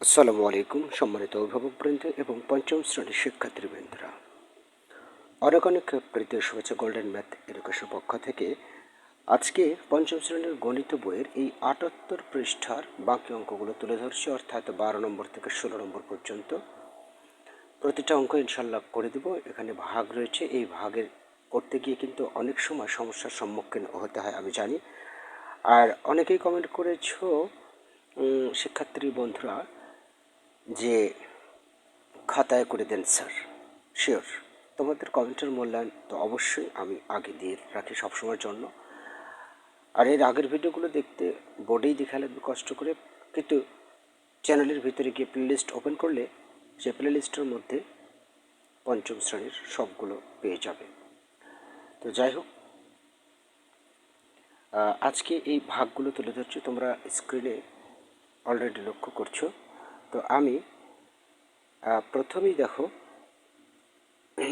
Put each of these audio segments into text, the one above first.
আসসালামু আলাইকুম, সম্মানিত অভিভাবক অভিভাবকবৃন্দ এবং পঞ্চম শ্রেণির শিক্ষার্থী শিক্ষার্থীবৃন্দরা। অনেক অনেক প্রীতীয় শুভেচ্ছা গোল্ডেন ম্যাথ এডুকেশন পক্ষ থেকে আজকে পঞ্চম শ্রেণির গণিত বইয়ের এই আটাত্তর পৃষ্ঠার বাকি অঙ্কগুলো তুলে ধরছি, অর্থাৎ বারো নম্বর থেকে ষোলো নম্বর পর্যন্ত। প্রতিটা অঙ্ক ইনশাল্লাহ করে দেব। এখানে ভাগ রয়েছে। এই ভাগের করতে গিয়ে কিন্তু অনেক সময় সমস্যার সম্মুখীন হতে হয়, আমি জানি। আর অনেকেই কমেন্ট করেছ শিক্ষার্থী বন্ধুরা যে খাতায় করে দেন, স্যার। শিওর, তোমাদের কমেন্টের মূল্যায়ন তো অবশ্যই আমি আগে দিয়ে রাখি সবসময়ের জন্য। আর এর আগের ভিডিওগুলো দেখতে বোর্ডেই দেখা লাগবে কষ্ট করে, কিন্তু চ্যানেলের ভিতরে গিয়ে প্লেলিস্ট ওপেন করলে সে প্লেলিস্টের মধ্যে পঞ্চম শ্রেণির সবগুলো পেয়ে যাবে। তো যাই হোক আজকে এই ভাগগুলো তুলে ধরছি। তোমরা স্ক্রিনে অলরেডি লক্ষ্য করছ। তো আমি প্রথমেই দেখো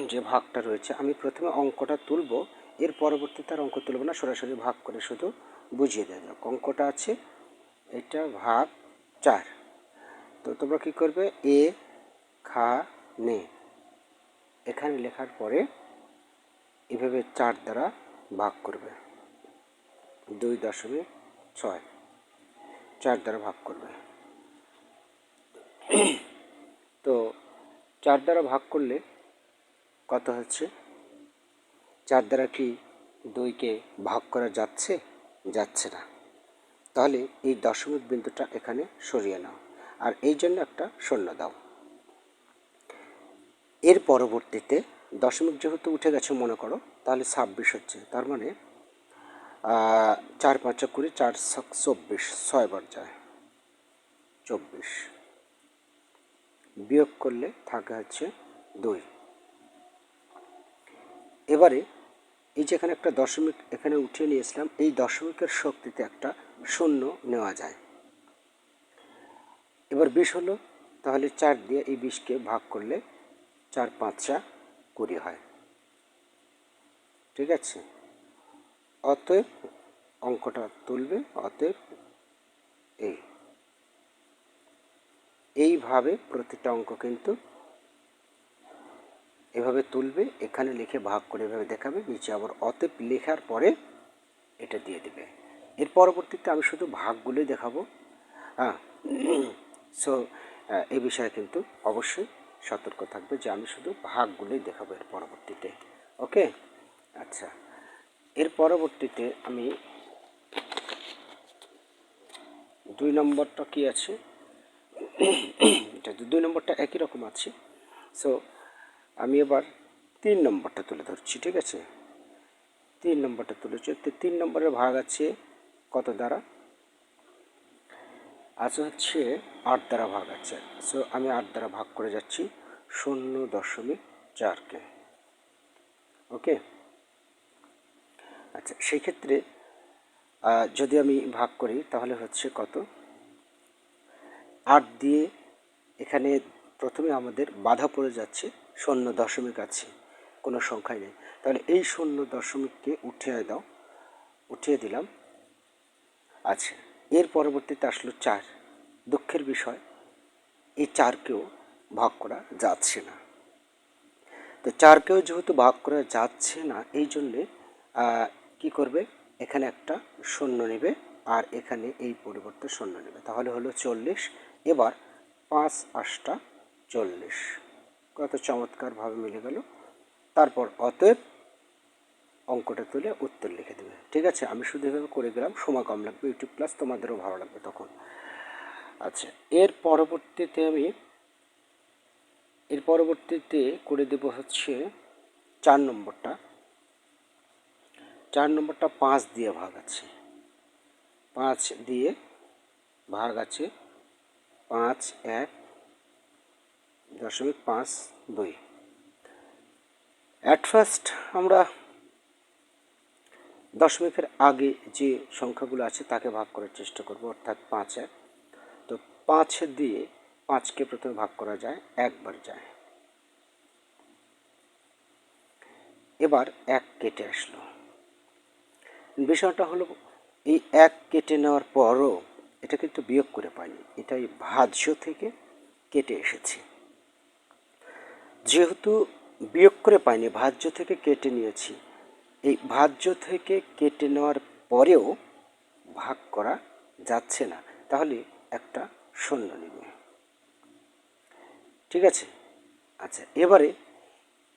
যে ভাগটা রয়েছে, আমি প্রথমে অঙ্কটা তুলব, এর পরবর্তীতে আর অঙ্ক তুলব না, সরাসরি ভাগ করে শুধু বুঝিয়ে দেওয়া যাক। অঙ্কটা আছে, এটা ভাগ চার। তো তোমরা কী করবে? এ, খা, নে। এখানে লেখার পরে এভাবে চার দ্বারা ভাগ করবে। দুই দশমিক ছয়। চার দ্বারা ভাগ করবে। তো চার দ্বারা ভাগ করলে কত হচ্ছে? চার দ্বারা কি দুইকে ভাগ করা যাচ্ছে? যাচ্ছে না। তাহলে এই দশমিক বিন্দুটা এখানে সরিয়ে নাও। আর এই জন্য একটা শূন্য দাও। এর পরবর্তীতে দশমিক যেহেতু উঠে গেছে, মনে করো, তাহলে ছাব্বিশ হচ্ছে। তার মানে চার পাঁচা কুড়ি, চার চব্বিশ ছয়বার যায়। চব্বিশ। বিয়োগ করলে থাকে হচ্ছে দুই। এবারে এই যে এখানে একটা দশমিক এখানে উঠিয়ে নিয়েছিলাম, এই দশমিকের শক্তিতে একটা শূন্য নেওয়া যায়। এবার বিশ হলো, তাহলে চার দিয়ে এই বিশকে ভাগ করলে চার পাঁচা কুড়ি হয়। ঠিক আছে? অতএব অঙ্কটা তুলবে, অতএব এই। এইভাবে প্রতিটা অঙ্ক কিন্তু এভাবে তুলবে, এখানে লিখে ভাগ করে এভাবে দেখাবে, নিচে আবার অতএব লেখার পরে এটা দিয়ে দেবে। এর পরবর্তীতে আমি শুধু ভাগগুলোই দেখাবো। হ্যাঁ সো এ বিষয়ে কিন্তু অবশ্যই সতর্ক থাকবে যে আমি শুধু ভাগগুলোই দেখাবো এর পরবর্তীতে। ওকে? আচ্ছা এর পরবর্তীতে আমি দুই নম্বরটা কি আছে? এটা দুই নম্বরটা একই রকম আছে সো আমি এবার তিন নম্বরটা তুলে ধরছি, ঠিক আছে? তিন নম্বরটা তুলেছি তো তিন নম্বরের ভাগ আছে কত দ্বারা? আছে হচ্ছে আট দ্বারা ভাগ আছে সো আমি আট দ্বারা ভাগ করে যাচ্ছি শূন্য দশমিক চারকে ওকে আচ্ছা সেই ক্ষেত্রে যদি আমি ভাগ করি তাহলে হচ্ছে কত? আট দিয়ে এখানে প্রথমে আমাদের বাধা পড়ে যাচ্ছে শূন্য দশমিক আছে কোনো সংখ্যাই নেই। তাহলে এই শূন্য দশমিককে উঠিয়ে দাও, উঠিয়ে দিলাম। আচ্ছা এর পরবর্তীতে আসলো চার। দুঃখের বিষয়, এই চারকেও ভাগ করা যাচ্ছে না। তো চারকেও যেহেতু ভাগ করা যাচ্ছে না, এই জন্যে কি করবে? এখানে একটা শূন্য নেবে আর এখানে এই পরিবর্তে শূন্য নেবে। তাহলে হলো চল্লিশ এবার পাঁচ আটটা চল্লিশ। কত চমৎকারভাবে মিলে গেল। তারপর অতএব অঙ্কটা তুলে উত্তর লিখে দেবে। ঠিক আছে? আমি শুধু এভাবে করে গেলাম, সময় কম লাগবে ইউটিউব প্লাস তোমাদেরও ভালো লাগবে তখন। আচ্ছা এর পরবর্তীতে আমি, এর পরবর্তীতে করে দেব হচ্ছে চার নম্বরটা। চার নম্বরটা পাঁচ দিয়ে ভাগ আছে। পাঁচ দিয়ে ভাগ আছে পাঁচ এক দশমিক পাঁচ দুই। অ্যাট ফার্স্ট আমরা দশমিকের আগে যে সংখ্যাগুলো আছে তাকে ভাগ করার চেষ্টা করব, অর্থাৎ পাঁচ এক তো পাঁচ দিয়ে পাঁচকে প্রথমে ভাগ করা যায়, একবার যায়। এবার এক কেটে আসলো। বিষয়টা হলো এই এক কেটে নেওয়ার পরও এটা কিন্তু বিয়োগ করে পাইনি। এটাই ভাজ্য থেকে কেটে এসেছে। যেহেতু বিয়োগ করে পাইনি, ভাজ্য থেকে কেটে নিয়েছি, এই ভাজ্য থেকে কেটে নেওয়ার পরেও ভাগ করা যাচ্ছে না। তাহলে একটা শূন্য নেবে। ঠিক আছে? আচ্ছা এবারে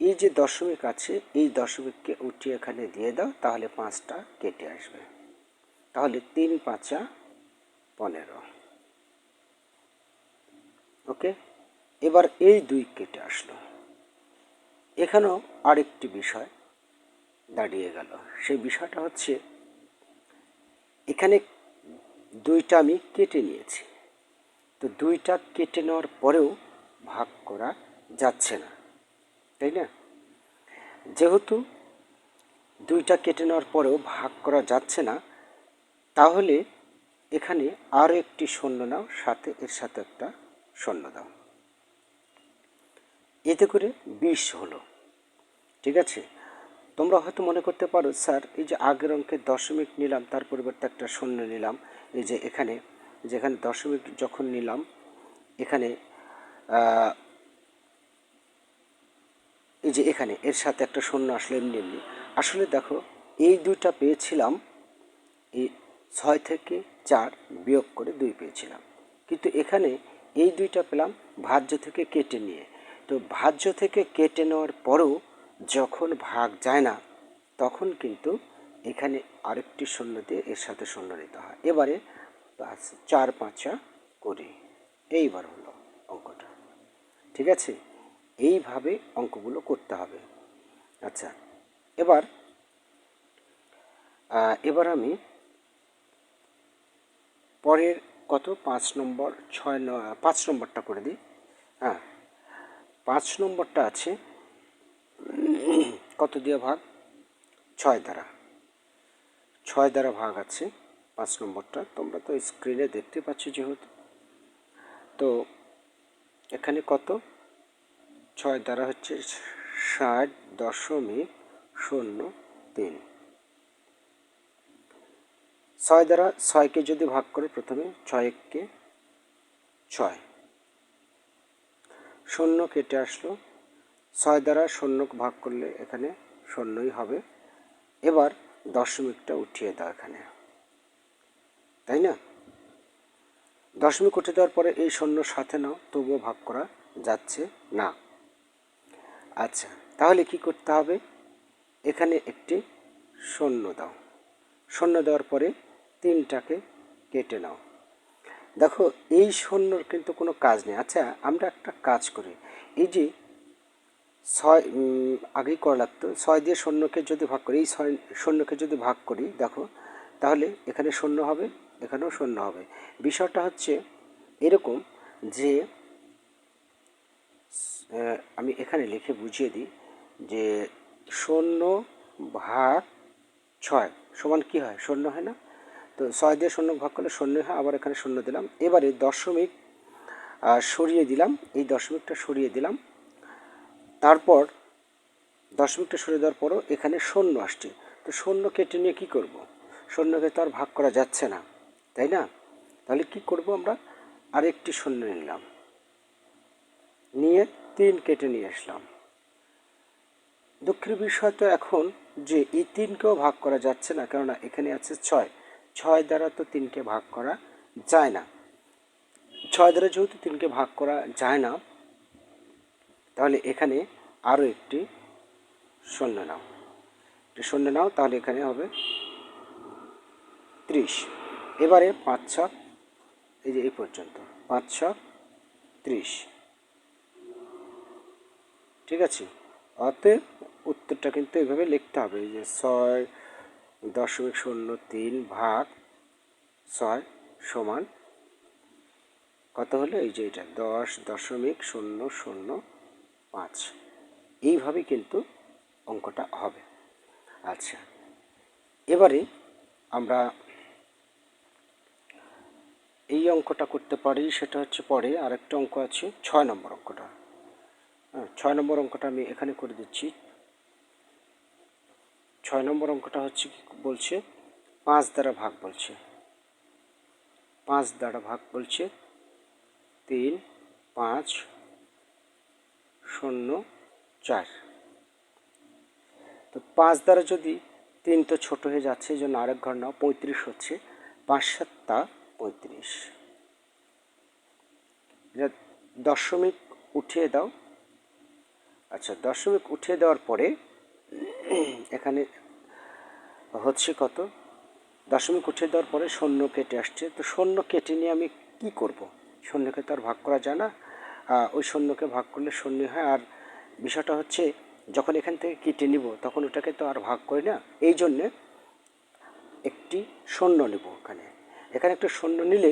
এই যে দশমিক আছে, এই দশমিককে উঠিয়ে এখানে দিয়ে দাও, তাহলে পাঁচটা কেটে আসবে। তাহলে তিন পাঁচা পনেরো। ওকে? এবার এই দুই কেটে আসলো। এখানেও আরেকটি বিষয় দাঁড়িয়ে গেল। সেই বিষয়টা হচ্ছে, এখানে দুইটা আমি কেটে নিয়েছি। তো দুইটা কেটে নেওয়ার পরেও ভাগ করা যাচ্ছে না। তাই না? যেহেতু দুইটা কেটে নেওয়ার পরেও ভাগ করা যাচ্ছে না, তাহলে এখানে আরও একটি শূন্য নাও, সাথে এর সাথে একটা শূন্য দাও। এতে করে বিশ হলো। ঠিক আছে? তোমরা হয়তো মনে করতে পারো, স্যার, এই যে আগের অঙ্কে দশমিক নিলাম, তার পরিবর্তে একটা শূন্য নিলাম, এই যে এখানে, যেখানে দশমিক যখন নিলাম, এখানে এই যে এখানে, এর সাথে একটা শূন্য আসলে এমনি এমনি। আসলে দেখো, এই দুইটা পেয়েছিলাম, এই ছয় থেকে চার বিয়োগ করে দুই পেয়েছিলাম। কিন্তু এখানে এই দুইটা পেলাম ভাজ্য থেকে কেটে নিয়ে। তো ভাজ্য থেকে কেটে নেওয়ার পরেও যখন ভাগ যায় না, তখন কিন্তু এখানে আরেকটি শূন্য দিয়ে এর সাথে শূন্য নিতে হয়। এবারে চার, পাঁচা কুড়ি এইবার হলো অঙ্কটা। ঠিক আছে? এইভাবে অঙ্কগুলো করতে হবে। আচ্ছা এবার এবার আমি পরের কত? পাঁচ নম্বর, ছয় পাঁচ নম্বরটা করে দিই। হ্যাঁ পাঁচ নম্বরটা আছে, কত দিয়ে ভাগ? ছয় দ্বারা। ছয় দ্বারা ভাগ আছে পাঁচ নম্বরটা। তোমরা তো স্ক্রিনে দেখতে পাচ্ছ যেহেতু। তো এখানে কত? ছয় দ্বারা হচ্ছে ষাট দশমিক শূন্য তিন। ছয় দ্বারা ছয়কে যদি ভাগ করে প্রথমে ছয় এককে ছয়। শূন্য কেটে আসলো। ছয় দ্বারা শূন্য ভাগ করলে এখানে শূন্যই হবে। এবার দশমিকটা উঠিয়ে দাও এখানে। তাই না? দশমিক উঠে দেওয়ার পরে এই শূন্য সাথে নাও, তবুও ভাগ করা যাচ্ছে না। আচ্ছা তাহলে কি করতে হবে? এখানে একটি শূন্য দাও। শূন্য দেওয়ার পরে তিনটাকে কেটে নাও। দেখো, এই শূন্যর কিন্তু কোনো কাজ নেই। আচ্ছা আমরা একটা কাজ করি। এই যে ছয় আগেই করা লাগতো ছয় দিয়ে শূন্যকে যদি ভাগ করি, এই ছয় শূন্যকে যদি ভাগ করি, দেখো, তাহলে এখানে শূন্য হবে, এখানেও শূন্য হবে। বিষয়টা হচ্ছে এরকম যে আমি এখানে লিখে বুঝিয়ে দিই যে শূন্য ভাগ ছয় সমান কী হয়? শূন্য হয় না? তো ছয় দিয়ে শূন্য ভাগ করলে শূন্য হয়, আবার এখানে শূন্য দিলাম। এবারে দশমিক সরিয়ে দিলাম। এই দশমিকটা সরিয়ে দিলাম। তারপর দশমিকটা সরিয়ে দেওয়ার পরও এখানে শূন্য আসছে। তো শূন্য কেটে নিয়ে কী করব? শূন্যকে তো আর ভাগ করা যাচ্ছে না, তাই না? তাহলে কি করব আমরা? আরেকটি শূন্য নিলাম। নিয়ে তিন কেটে নিয়ে আসলাম। দুঃখের বিষয় তো এখন যে এই তিনকেও ভাগ করা যাচ্ছে না, কেননা এখানে আছে ছয়। ছয় দ্বারা তো তিনকে ভাগ করা যায় না। ছয় দ্বারা যেহেতু তিনকে ভাগ করা যায় না, তাহলে এখানে আরও একটি শূন্য নাও। একটি শূন্য নাও, তাহলে এখানে হবে ত্রিশ। এবারে পাঁচ ছ এই যে এই পর্যন্ত, পাঁচ ছ ত্রিশ। ঠিক আছে? অতএব উত্তরটা কিন্তু এইভাবে লিখতে হবে যে ছয় দশমিক শূন্য তিন ভাগ ছয় সমান কত হলো? এই যে এটা, দশ দশমিক শূন্য শূন্য পাঁচ। এইভাবেই কিন্তু অঙ্কটা হবে। আচ্ছা এবারে আমরা এই অঙ্কটা করতে পারি, সেটা হচ্ছে পরে আরেকটা অঙ্ক আছে, ছয় নম্বর অঙ্কটা। হ্যাঁ ছয় নম্বর অঙ্কটা আমি এখানে করে দিচ্ছি। ছয় নম্বর অঙ্কটা হচ্ছে কি বলছে, পাঁচ দ্বারা ভাগ বলছে। পাঁচ দ্বারা ভাগ বলছে, তিন, পাঁচ, শূন্য, চার। তো পাঁচ দ্বারা যদি তিন তো ছোট হয়ে যাচ্ছে, এই জন্য আরেক ঘর নাও, পঁয়ত্রিশ হচ্ছে, পাঁচ সাতটা পঁয়ত্রিশ। দশমিক উঠিয়ে দাও। আচ্ছা দশমিক উঠিয়ে দেওয়ার পরে এখানে হচ্ছে কত? দশমিক উঠিয়ে দেওয়ার পরে শূন্য কেটে আসছে। তো শূন্য কেটে নিয়ে আমি কি করব? শূন্যকে তো আর ভাগ করা যায় না। ওই শূন্যকে ভাগ করলে শূন্য হয়। আর বিষয়টা হচ্ছে, যখন এখান থেকে কেটে নিব, তখন ওটাকে তো আর ভাগ করি না। এই জন্যে একটি শূন্য নেব ওখানে। এখানে একটা শূন্য নিলে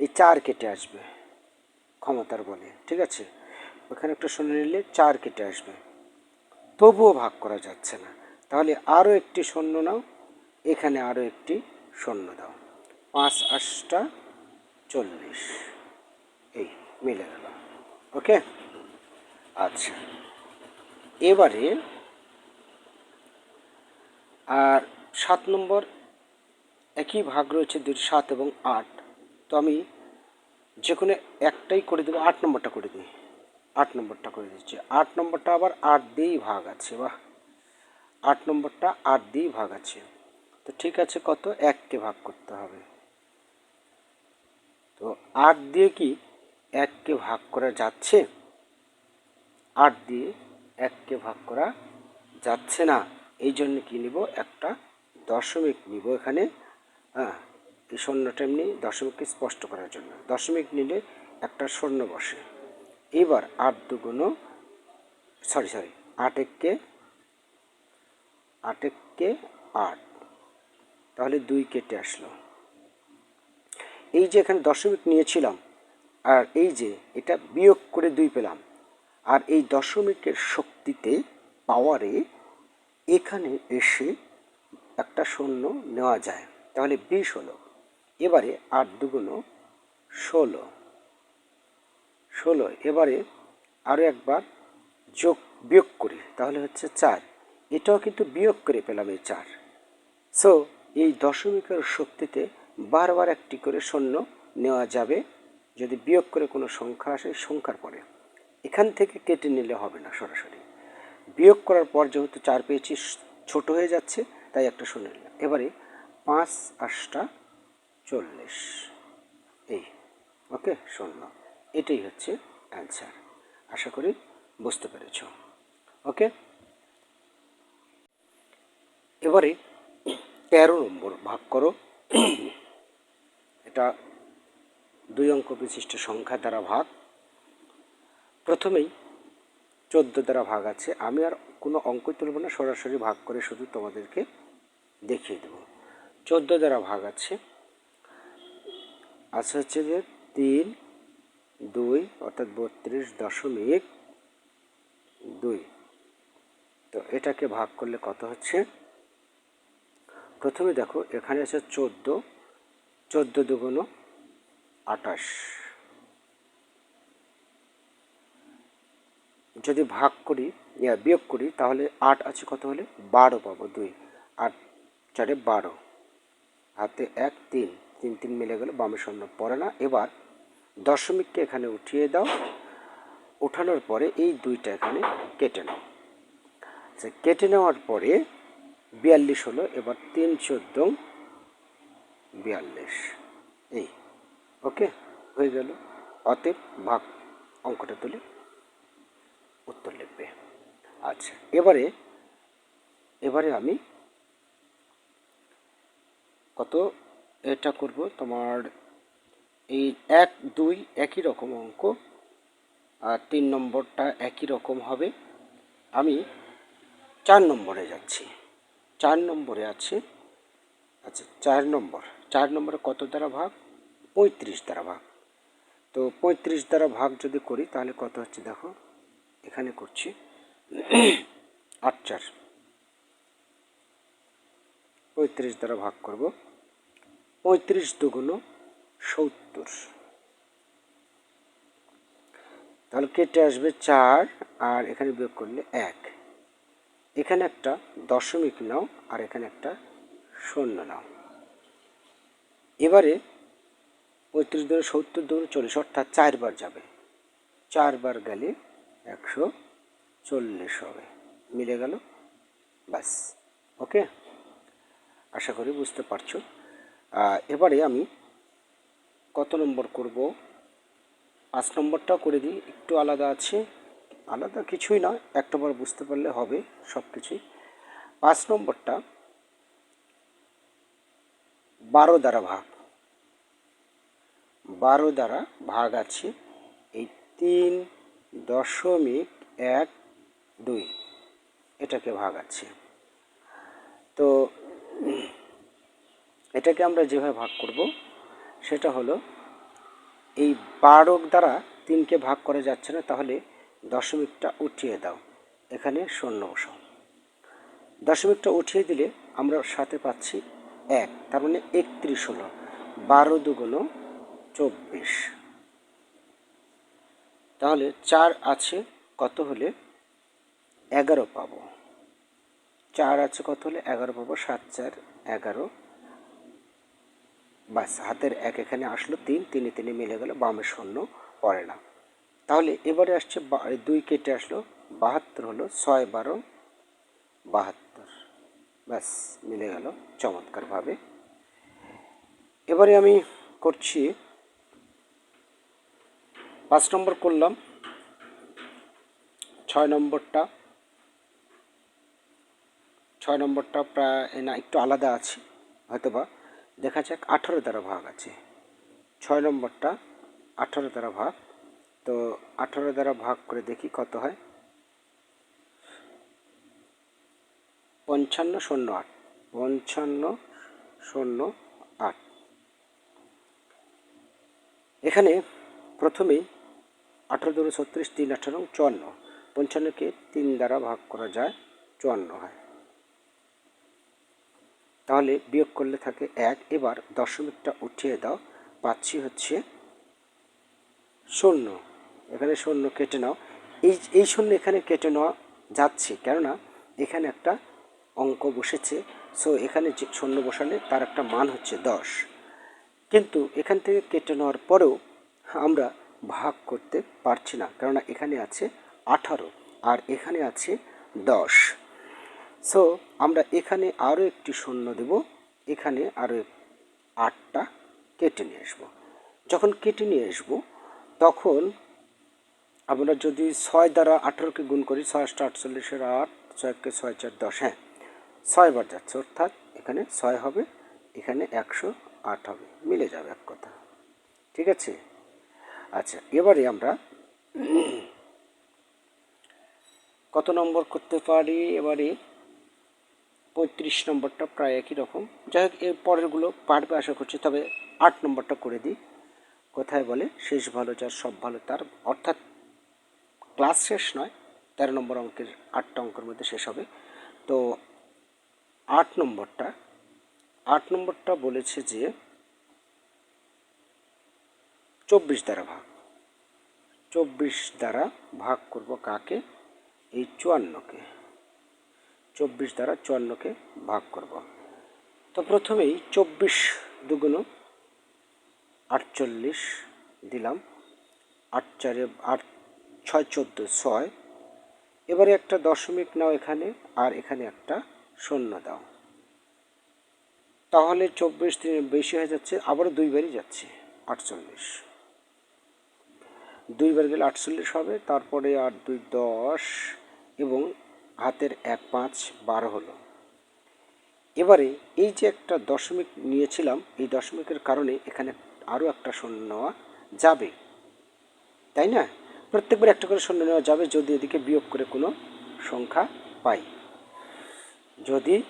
এই চার কেটে আসবে, ক্ষমতার বলে। ঠিক আছে? ওখানে একটা শূন্য নিলে চার কেটে আসবে। তবুও ভাগ করা যাচ্ছে না। তাহলে আরও একটি শূন্য নাও। এখানে আরও একটি শূন্য দাও। পাঁচ আটটা চল্লিশ। এই মিলে গেল। ওকে? আচ্ছা। এবারে আর সাত নম্বর, একই ভাগ রয়েছে দুই সাত এবং আট। তো আমি যে কোনো একটাই করে দেবো। আট নম্বরটা করে দিই। আট নম্বরটা করে দিচ্ছি। আট নম্বরটা আবার আট দিয়েই ভাগ আছে। বাহ! আট নম্বরটা আট দিয়েই ভাগ আছে। তো ঠিক আছে কত? এককে ভাগ করতে হবে। তো আট দিয়ে কি এককে ভাগ করা যাচ্ছে? আট দিয়ে এককে ভাগ করা যাচ্ছে না। এই জন্য কি নিব? একটা দশমিক নিব এখানে। হ্যাঁ এই শূন্যটা এমনি দশমিককে স্পষ্ট করার জন্য। দশমিক নিলে একটা শূন্য বসে। এবার আট দুগুণ, সরি সরি, আট এককে আট এককে আট। তাহলে দুই কেটে আসলো। এই যে এখানে দশমিক নিয়েছিলাম, আর এই যে এটা বিয়োগ করে দুই পেলাম, আর এই দশমিকের শক্তিতে পাওয়ারে এখানে এসে একটা শূন্য নেওয়া যায়। তাহলে বিশ হলো। এবারে আট দুগুণ ষোলো। ষোলো, এবারে আরও একবার যোগ, বিয়োগ করি। তাহলে হচ্ছে চার। এটাও কিন্তু বিয়োগ করে পেলাম এই চার। সো এই দশমিকের শক্তিতে বারবার একটি করে শূন্য নেওয়া যাবে। যদি বিয়োগ করে কোনো সংখ্যা আসে, সংখ্যার পরে। এখান থেকে কেটে নিলে হবে না সরাসরি। বিয়োগ করার পর যেহেতু চার পেয়েছি, ছোট হয়ে যাচ্ছে, তাই একটা শূন্য নিলাম। এবারে পাঁচ, আটটা, চল্লিশ। এই, ওকে, শূন্য। এটাই হচ্ছে অ্যান্সার আশা করি বুঝতে পেরেছ। ওকে? এবারে তেরো নম্বর, ভাগ করো। এটা দুই অঙ্ক বিশিষ্ট সংখ্যা দ্বারা ভাগ। প্রথমেই চোদ্দ দ্বারা ভাগ আছে। আমি আর কোনো অঙ্ক তুলব না, সরাসরি ভাগ করে শুধু তোমাদেরকে দেখিয়ে দেব। চোদ্দ দ্বারা ভাগ আছে। আছে হচ্ছে যে তিন, দুই, অর্থাৎ বত্রিশ দশমিক দুই। তো এটাকে ভাগ করলে কত হচ্ছে? প্রথমে দেখো, এখানে আছে চোদ্দ চোদ্দ দুগুণ আটাশ যদি ভাগ করি বিয়োগ করি, তাহলে আট আছে কত হলে? বারো পাবো দুই। আট চারে বারো। হাতে এক, তিন। তিন তিন মিলে গেল বামে শূন্য। পড়ে না? এবার দশমিককে এখানে উঠিয়ে দাও। ওঠানোর পরে এই দুইটা এখানে কেটে নাও। আচ্ছা কেটে নেওয়ার পরে বিয়াল্লিশ হলো, এবার তিন চোদ্দ বিয়াল্লিশ। এই, ওকে, হয়ে গেল। অতএব ভাগ অঙ্কটা তুলে উত্তর লিখবে। আচ্ছা এবারে এবারে আমি কত এটা করব? তোমার এই এক, দুই একই রকম অঙ্ক, আর তিন নম্বরটা একই রকম হবে। আমি চার নম্বরে যাচ্ছি। চার নম্বরে আছে আচ্ছা চার নম্বর, চার নম্বরে কত দ্বারা ভাগ? পঁয়ত্রিশ দ্বারা ভাগ। তো পঁয়ত্রিশ দ্বারা ভাগ যদি করি, তাহলে কত হচ্ছে দেখো? এখানে করছি, আট চার। পঁয়ত্রিশ দ্বারা ভাগ করব। পঁয়ত্রিশ দুগুণ সত্তর। তাহলে কেটে আসবে চার, আর এখানে বিয়োগ করলে এক। এখানে একটা দশমিক নাও আর এখানে একটা শূন্য নাও। এবারে পঁয়ত্রিশ ধরে সত্তর ধরে চল্লিশ, অর্থাৎ চারবার যাবে। চারবার গেলে একশো চল্লিশ হবে। মিলে গেল? ব্যাস। ওকে? আশা করি বুঝতে পারছ। এবারে আমি কত নম্বর করব? পাঁচ নম্বরটাও করে দিই, একটু আলাদা আছে। আলাদা কিছুই না একটা বার বুঝতে পারলে হবে সব কিছুই পাঁচ নম্বরটা, বারো দ্বারা ভাগ। বারো দ্বারা ভাগ আছে এই তিন দশমিক এক দুই, এটাকে ভাগ আছে। তো এটাকে আমরা যেভাবে ভাগ করব, সেটা হলো এই বারো দ্বারা তিনকে ভাগ করা যাচ্ছে না, তাহলে দশমিকটা উঠিয়ে দাও। এখানে শূন্য বসাও। দশমিকটা উঠিয়ে দিলে আমরা সাথে পাচ্ছি এক, তার মানে একত্রিশ হলো। বারো দুগুণ চব্বিশ। তাহলে চার আছে, কত হলে? এগারো পাবো। চার আছে, কত হলে? এগারো পাবো। সাত, চার, এগারো। বাস, হাতের এক এখানে আসলো তিন, তিনে তিনে মিলে গেল, বামে শূন্য পড়ে না। তাহলে এবারে আসছে দুই কেটে আসলো, বাহাত্তর হলো ছয় বারো বাহাত্তর। ব্যাস, মিলে গেল চমৎকারভাবে। এবারে আমি করছি, পাঁচ নম্বর করলাম, ছয় নম্বরটা ছয় নম্বরটা প্রায় না, একটু আলাদা আছে, হয়তোবা দেখা যাক, আঠারো দ্বারা ভাগ আছে। ছয় নম্বরটা আঠারো দ্বারা ভাগ তো আঠারো দ্বারা ভাগ করে দেখি কত হয়? পঞ্চান্ন শূন্য আট। পঞ্চান্ন শূন্য আট। এখানে প্রথমেই আঠারো দুটো ছত্রিশ তিন আঠারো চুয়ান্ন। পঞ্চান্নকে তিন দ্বারা ভাগ করা যায় চুয়ান্ন হয়। তাহলে বিয়োগ করলে থাকে এক। এবার দশমিকটা উঠিয়ে দাও। পাচ্ছি হচ্ছে শূন্য। এখানে শূন্য কেটে নাও। এই এই শূন্য এখানে কেটে নেওয়া যাচ্ছে, কেননা এখানে একটা অঙ্ক বসেছে। সো এখানে যে শূন্য বসালে তার একটা মান হচ্ছে দশ। কিন্তু এখান থেকে কেটে নেওয়ার পরেও আমরা ভাগ করতে পারছি না, কেননা এখানে আছে আঠারো আর এখানে আছে দশ। সো আমরা এখানে আরও একটি শূন্য দেব, এখানে আরও আটটা কেটে নিয়ে আসব। যখন কেটে নিয়ে আসব, তখন আমরা যদি ছয় দ্বারা আঠেরোকে গুণ করি ছয় আটটা আটচল্লিশের আট, ছয়কে ছয়, চার, দশ হ্যাঁ ছয়বার যাচ্ছে, অর্থাৎ এখানে ছয় হবে, এখানে একশো আট হবে, মিলে যাবে এক কথা, ঠিক আছে? আচ্ছা এবারে আমরা কত নম্বর করতে পারি? এবারে পঁয়ত্রিশ নম্বরটা প্রায় একই রকম। যাই হোক, এর পরেরগুলো পারবে আশা করছি, তবে আট নম্বরটা করে দিই। কোথায় বলে, শেষ ভালো যার, সব ভালো তার, অর্থাৎ ক্লাস শেষ নয়, তেরো নম্বর অঙ্কের আটটা অঙ্কের মধ্যে শেষ হবে। তো আট নম্বরটা আট নম্বরটা বলেছে যে চব্বিশ দ্বারা ভাগ। চব্বিশ দ্বারা ভাগ করব কাকে? এই চুয়ান্নকে। চব্বিশ দ্বারা চুয়ান্নকে ভাগ করব। তো প্রথমেই চব্বিশ দুগুণ আটচল্লিশ দিলাম। আট চারে আট ছয় চোদ্দ ছয়। এবারে একটা দশমিক নাও এখানে, আর এখানে একটা শূন্য দাও। তাহলে চব্বিশ দিনে বেশি হয়ে যাচ্ছে, আবারও দুইবারই যাচ্ছে, আটচল্লিশ। দুইবার গেলে আটচল্লিশ হবে, তারপরে আর দুই দশ, এবং হাতের এক পাঁচ বারো হলো। এবারে এই যে একটা দশমিক নিয়েছিলাম, এই দশমিকের কারণে এখানে আরও একটা শূন্য নেওয়া যাবে। তাই না? প্রত্যেকবার একটা করে শূন্য নেওয়া যাবে যদি এদিকে বিয়োগ করে কোনো সংখ্যা পাই। যদি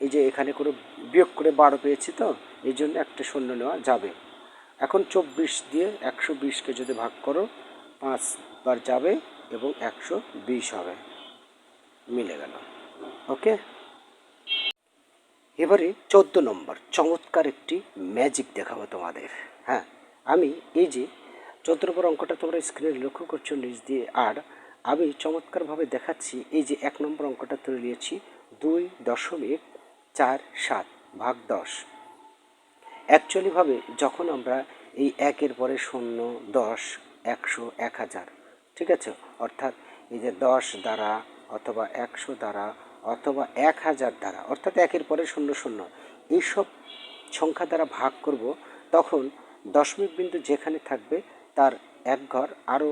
এই যে এখানে করে বিয়োগ করে বারো পেয়েছি তো, এই জন্য একটা শূন্য নেওয়া যাবে। এখন চব্বিশ দিয়ে একশো বিশকে যদি ভাগ করো পাঁচবার যাবে এবং একশো বিশ হবে। মিলে গেল। ওকে? এবারে চোদ্দ নম্বর, চমৎকার একটি ম্যাজিক দেখাবো তোমাদের। হ্যাঁ আমি এই যে চোদ্দ নম্বর অঙ্কটা তোমরা স্ক্রিনে লক্ষ্য করছ, নিচ দিয়ে। আর আমি চমৎকারভাবে দেখাচ্ছি, এই যে এক নম্বর অঙ্কটা তুলে নিয়েছি, দুই দশমিক চার সাত ভাগ দশ। অ্যাকচুয়ালিভাবে যখন আমরা এই একের পরে শূন্য, দশ, একশো, এক হাজার, ঠিক আছে? অর্থাৎ এই যে দশ দ্বারা অথবা একশো দ্বারা অথবা এক হাজার দ্বারা, অর্থাৎ একের পরে শূন্য শূন্য, এইসব সংখ্যা দ্বারা ভাগ করব, তখন দশমিক বিন্দু যেখানে থাকবে তার এক ঘর আরও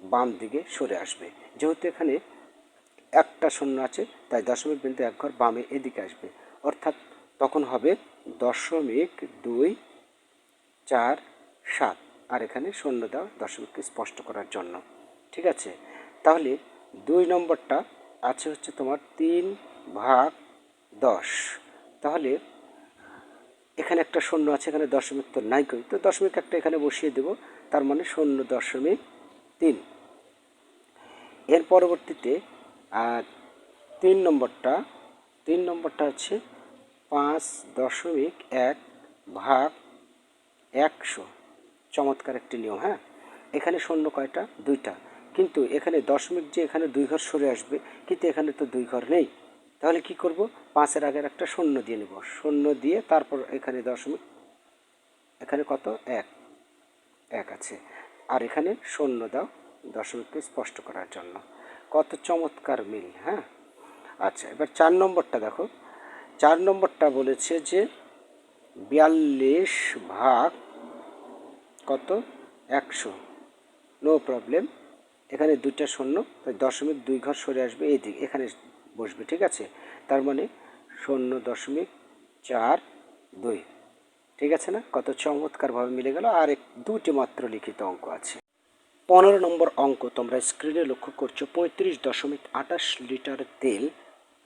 বাম দিকে সরে আসবে। যেহেতু এখানে একটা শূন্য আছে, তাই দশমিক বিন্দু এক ঘর বামে এদিকে আসবে। অর্থাৎ তখন হবে দশমিক দুই চার সাত। আর এখানে শূন্য দেওয়া দশমিককে স্পষ্ট করার জন্য। ঠিক আছে? তাহলে দুই নম্বরটা আছে হচ্ছে তোমার তিন ভাগ দশ। তাহলে এখানে একটা শূন্য আছে, এখানে দশমিক তো নাই করি তো দশমিক একটা এখানে বসিয়ে দেব। তার মানে শূন্য দশমিক তিন। এর পরবর্তীতে তিন নম্বরটা তিন নম্বরটা হচ্ছে পাঁচ দশমিক এক ভাগ একশো। চমৎকার একটি নিয়ম হ্যাঁ? এখানে শূন্য কয়টা? দুইটা। কিন্তু এখানে দশমিক যে এখানে দুই ঘর সরে আসবে, কিন্তু এখানে তো দুই ঘর নেই। তাহলে কি করব? পাঁচের আগের একটা শূন্য দিয়ে নেব। শূন্য দিয়ে তারপর এখানে দশমিক, এখানে কত? এক। এক আছে। আর এখানে শূন্য দাও দশমিককে স্পষ্ট করার জন্য। কত চমৎকার মিল হ্যাঁ? আচ্ছা এবার চার নম্বরটা দেখো। চার নম্বরটা বলেছে যে বিয়াল্লিশ ভাগ কত? একশো। No problem. এখানে দুইটা শূন্য, তাই দশমিক দুই ঘর সরে আসবে এই দিক, এখানে বসবে, ঠিক আছে? তার মানে শূন্য দশমিক চার দুই। ঠিক আছে না? কত চমৎকারভাবে মিলে গেল। আর এক, দুটি মাত্র লিখিত অঙ্ক আছে। পনেরো নম্বর অঙ্ক, তোমরা স্ক্রিনে লক্ষ্য করছ, পঁয়ত্রিশ দশমিক আটাশ লিটার তেল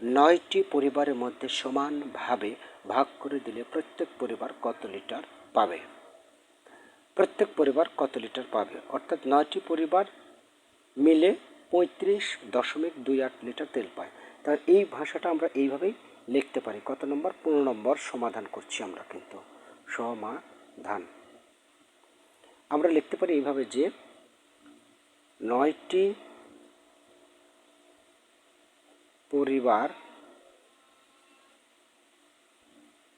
নয়টি পরিবারের মধ্যে সমানভাবে ভাগ করে দিলে প্রত্যেক পরিবার কত লিটার পাবে? প্রত্যেক পরিবার কত লিটার পাবে? অর্থাৎ নয়টি পরিবার মিলে পঁয়ত্রিশ দশমিক দুই আট লিটার তেল পায়। তার এই ভাষাটা আমরা এইভাবেই লিখতে পারি। কত নম্বর? পনেরো নম্বর সমাধান করছি আমরা কিন্তু। সমাধান আমরা লিখতে পারি এইভাবে যে নয়টি পরিবার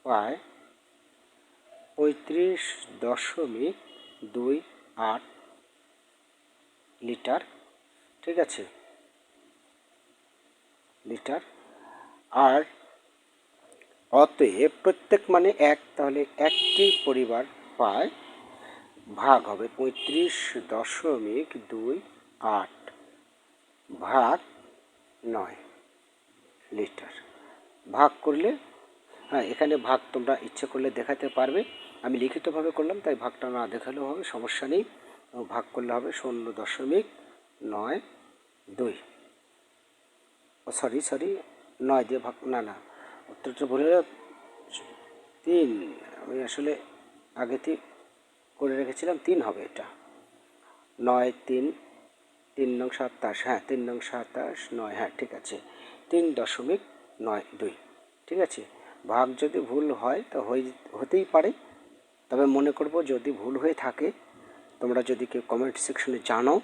পায় পঁয়ত্রিশ দশমিক দুই আট লিটার, ঠিক আছে? লিটার। আর অতএব প্রত্যেক মানে এক, তাহলে একটি পরিবার পায়, ভাগ হবে পঁয়ত্রিশ দশমিক দুই আট ভাগ নয় লিটার। ভাগ করলে হ্যাঁ এখানে ভাগ তোমরা ইচ্ছে করলে দেখাতে পারবে। আমি লিখিতভাবে করলাম, তাই ভাগটা না দেখালেও হবে, সমস্যা নেই। ভাগ করলে হবে শূন্য দশমিক নয় দুই। সরি সরি, নয় দিয়ে ভাগ, না না উত্তরটা ভুলে তিন। আমি আসলে আগেতে করে রেখেছিলাম, তিন হবে এটা। নয়, তিন। তিন নং সাতাশ। হ্যাঁ তিন নং সাতাশ, নয়। হ্যাঁ ঠিক আছে। তিন দশমিক নয় দুই। ঠিক আছে? ভাগ যদি ভুল হয় তো হতেই পারে। তবে মনে করব যদি ভুল হয়ে থাকে, তোমরা যদি কেউ কমেন্ট সেকশনে জানো,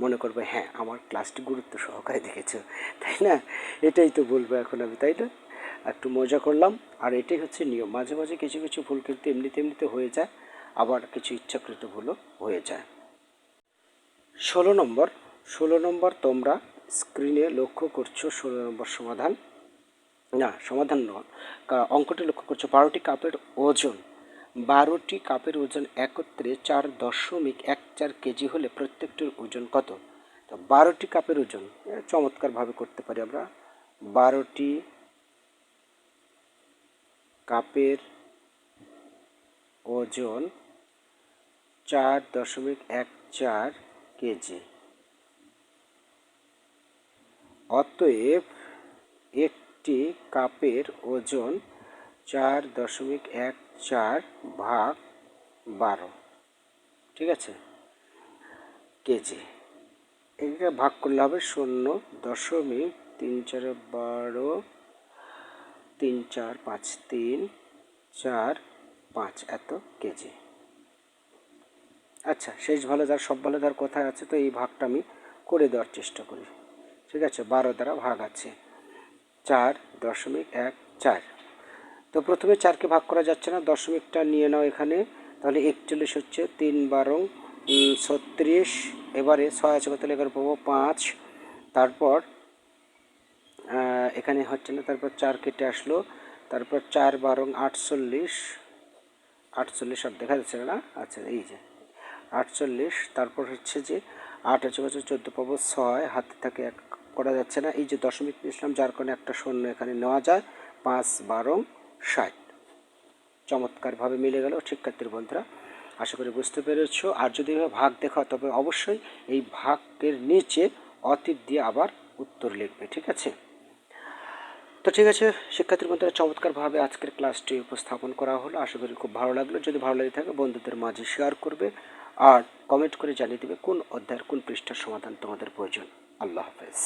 মনে করবে হ্যাঁ আমার ক্লাসটি গুরুত্ব সহকারে দেখেছ। তাই না? এটাই তো বলব এখন আমি, তাই না? একটু মজা করলাম। আর এটাই হচ্ছে নিয়ম। মাঝে মাঝে কিছু কিছু ভুল কিন্তু এমনিতে এমনিতে হয়ে যায়, আবার কিছু ইচ্ছাকৃত ভুলও হয়ে যায়। ষোলো নম্বর। ষোলো নম্বর তোমরা স্ক্রিনে লক্ষ্য করছ ষোলো নম্বর সমাধান। না, সমাধান নয়। অঙ্কটি লক্ষ্য করছ। বারোটি কাপের ওজন। বারোটি কাপের ওজন একত্রে চার দশমিক এক চার কেজি হলে প্রত্যেকটির ওজন কত? তো বারোটি কাপের ওজন চমৎকারভাবে করতে পারি আমরা। বারোটি কাপের ওজন চার দশমিক এক চার কেজি। অতএব একটি কাপের ওজন চার দশমিক এক চার ভাগ বারো, ঠিক আছে? কেজি। এটা ভাগ করলে হবে শূন্য দশমিক তিন চার বারো তিন, চার, পাঁচ, তিন, চার, পাঁচ, এত কেজি। আচ্ছা শেষ ভালো যার, সব ভালো যার কোথায় আছে, তো এই ভাগটা আমি করে দেওয়ার চেষ্টা করি। ঠিক আছে, বারো দ্বারা ভাগ আছে। চার দশমিক এক চার। তো প্রথমে চারকে ভাগ করা যাচ্ছে না, দশমিকটা নিয়ে নাও এখানে। তাহলে একচল্লিশ হচ্ছে তিন বারো ছত্রিশ। এবারে ছয় আছে কত এগারো পাবো পাঁচ। তারপর এখানে হচ্ছে না, তারপর চার কেটে আসলো, তারপর চার বারং আটচল্লিশ আটচল্লিশ আর দেখা যাচ্ছে না? আচ্ছা এই যে, আটচল্লিশ, তারপর হচ্ছে যে আট আছে বছর চোদ্দ পাবো ছয়, হাতে থাকে এক করা যাচ্ছে না, এই যে দশমিক নিয়েছিলাম, যার কারণে একটা শূন্য এখানে নেওয়া যায়, পাঁচ বারো ষাট। চমৎকারভাবে মিলে গেল, শিক্ষার্থীর বন্ধুরা, আশা করি বুঝতে পেরেছ, আর যদি ভাগ দেখা তবে অবশ্যই এই ভাগের নিচে অতীত দিয়ে আবার উত্তর লিখবে, ঠিক আছে? তো ঠিক আছে, শিক্ষার্থীর মধ্যে চমৎকারভাবে আজকের ক্লাসটি উপস্থাপন করা হলো। আশা করি খুব ভালো লাগল। যদি ভালো লাগে থাকে, বন্ধুদের মাঝে শেয়ার করবে আর কমেন্ট করে জানিয়ে দেবে কোন অধ্যায়ের কোন পৃষ্ঠার সমাধান তোমাদের প্রয়োজন। আল্লাহ হাফেজ।